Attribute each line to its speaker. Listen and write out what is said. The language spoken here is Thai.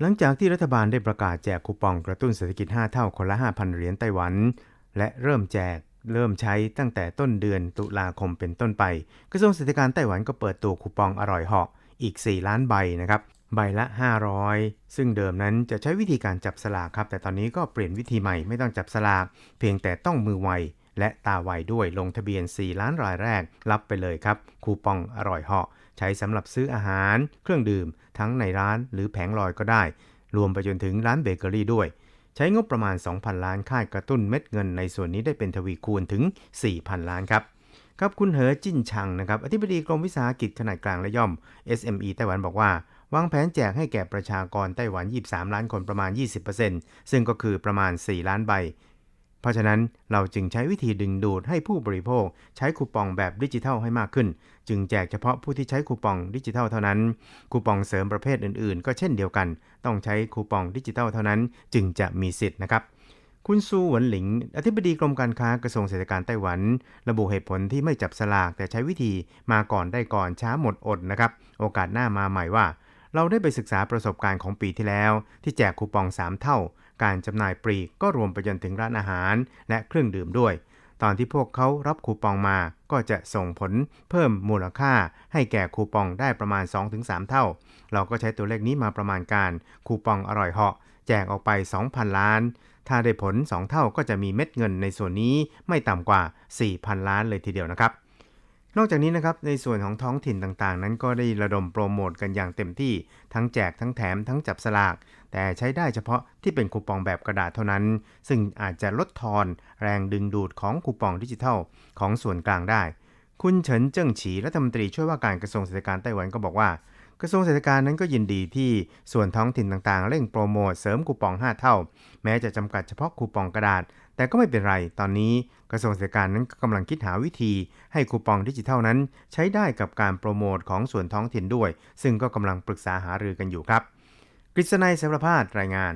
Speaker 1: หลังจากที่รัฐบาลได้ประกาศแจกคูปองกระตุ้นเศรษฐกิจ 5 เท่าคนละ 5,000 เหรียญไต้หวัน และเริ่มแจกเริ่มใช้ตั้งแต่ต้นเดือนตุลาคมเป็นต้นไป กระทรวงเศรษฐกิจไต้หวันก็เปิดตัวคูปองอร่อยเหาะอีก 4 ล้านใบนะครับ ใบละ 500 ซึ่งเดิมนั้นจะใช้วิธีการจับสลากครับ แต่ตอนนี้ก็เปลี่ยนวิธีใหม่ไม่ต้องจับสลาก เพียงแต่ต้องมือไว และตาไวด้วยลงทะเบียน 4 ล้านรายแรก รับไปเลยครับ คูปองอร่อยเหาะ ใช้สำหรับซื้ออาหาร เครื่องดื่ม ทั้งในร้านหรือแผงลอยก็ได้ รวมไปจนถึงร้านเบเกอรี่ด้วย ใช้งบประมาณ 2,000 ล้านค่ายกระตุ้นเม็ดเงินในส่วนนี้ได้เป็นทวีคูณถึง 4,000 ล้านครับครับคุณเหอจิ้นชังนะครับอธิบดีกรมวิสาหกิจขนาดกลางและย่อม SME ไต้หวันบอกว่าวางแผนแจกให้แก่ประชากรไต้หวัน 23 ล้านคนประมาณ 20%ซึ่งก็คือประมาณ 4 ล้านใบ เพราะฉะนั้นเราจึงใช้วิธีดึงดูดให้ผู้บริโภค ใช้คูปองแบบดิจิทัลให้มากขึ้น จึงแจกเฉพาะผู้ที่ใช้คูปองดิจิทัลเท่านั้น คูปองเสริมประเภทอื่นๆ ก็เช่นเดียวกัน ต้องใช้คูปองดิจิทัลเท่านั้น จึงจะมีสิทธิ์นะครับคุณซูหวนหลิง อธิบดีกรมการค้ากระทรวงเศรษฐกิจไต้หวัน ระบุเหตุผลที่ไม่จับสลากแต่ใช้วิธีมาก่อนได้ก่อนช้าหมดอดนะครับ โอกาสหน้ามาใหม่ว่า เราได้ไปศึกษาประสบการณ์ของปีที่แล้ว ที่แจกคูปอง 3 เท่า การจำหน่ายปลีกก็รวมไปจนถึงร้านอาหาร และเครื่องดื่มด้วย ตอนที่พวกเขารับคูปองมาก็จะส่งผลเพิ่มมูลค่าให้แก่คูปองได้ประมาณ 2-3 เท่า เราก็ใช้ตัวเลขนี้มาประมาณการคูปองอร่อยเหาะแจกออกไป 2,000 ล้าน ถ้าได้ผล 2 เท่าก็จะมีเม็ดเงินในส่วนนี้ไม่ต่ำกว่า 4,000 ล้านเลยทีเดียวนะครับ นอกจากนี้นะครับในส่วนของท้องถิ่นต่างๆ นั้นก็ได้ระดมโปรโมทกันอย่างเต็มที่ ทั้งแจกทั้งแถมทั้งจับสลาก แต่ใช้ได้เฉพาะที่เป็นคูปองแบบกระดาษเท่านั้น ซึ่งอาจจะลดทอนแรงดึงดูดของคูปองดิจิทัล ของส่วนกลางได้ คุณเฉินเจิ้งฉีรัฐมนตรีช่วยว่าการกระทรวงเศรษฐกิจไต้หวันก็บอกว่า กระทรวงเศรษฐกิจนั้นก็ยินดีที่ส่วนท้องถิ่นต่างๆ เร่งโปรโมทเสริมคูปอง 5 เท่า แม้จะจำกัดเฉพาะคูปองกระดาษ แต่ก็ไม่เป็นไรตอนนี้กระทรวงเศรษฐกิจนั้นก็กำลังคิดหาวิธี ให้คูปองดิจิทัลนั้น ใช้ได้กับการโปรโมทของส่วนท้องถิ่นด้วย ซึ่งก็กำลังปรึกษาหารือกันอยู่ครับกฤษณัยเสรพาดรายงาน